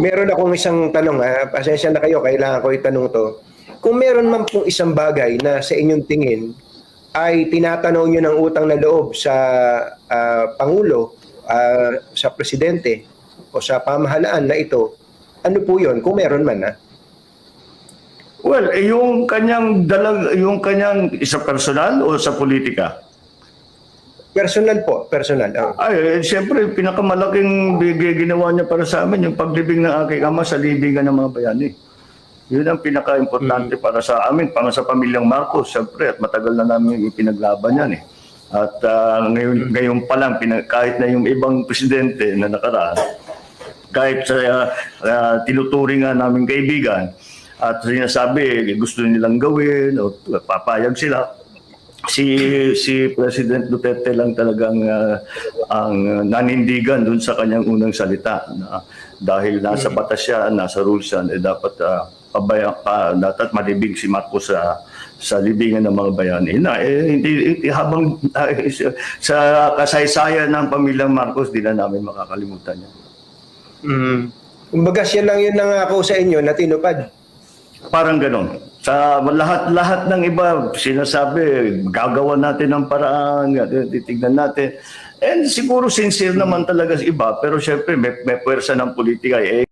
meron akong isang tanong, ha? pasensya na kayo, kailangan ko itanong to. Kung meron man pong isang bagay na sa inyong tingin ay tinatanaw nyo ng utang na loob sa ah, Pangulo, ah, sa Presidente, o sa pamahalaan na ito, ano po yon kung meron man ha? Well, eh, yung kanyang dalag, yung kanyang isa personal o sa politika? Personal po, personal. oh. Ay, eh, siyempre, pinakamalaking bigay ginawa niya para sa amin, yung paglibing ng aking ama sa libingan ng mga bayani. Yun ang pinaka-importante para sa amin, para sa pamilyang Marcos, siyempre, at matagal na namin ipinaglaban yan eh. At ah, ngayon, ngayon pa lang, pina- kahit na yung ibang presidente na nakaraan, kahit sa uh, uh, tinuturing nga namin kaibigan at sinasabi gusto nilang gawin o papayag sila si si President Duterte lang talagang uh, ang nanindigan dun sa kanyang unang salita na dahil nasa batas siya, nasa rules yan, eh dapat uh, pabaya, pa, dapat malibing si Marcos sa sa libingan ng mga bayani na eh, hindi, hindi habang uh, sa kasaysayan ng pamilyang Marcos di na namin makakalimutan yan. Mm. Kumbaga siya lang yun nangako sa inyo na tinupad. Parang ganon. Sa lahat-lahat ng iba, sinasabi, gagawa natin ng paraan, titignan natin. And siguro sincere naman talaga sa iba, pero syempre may, may pwersa ng politika. Eh,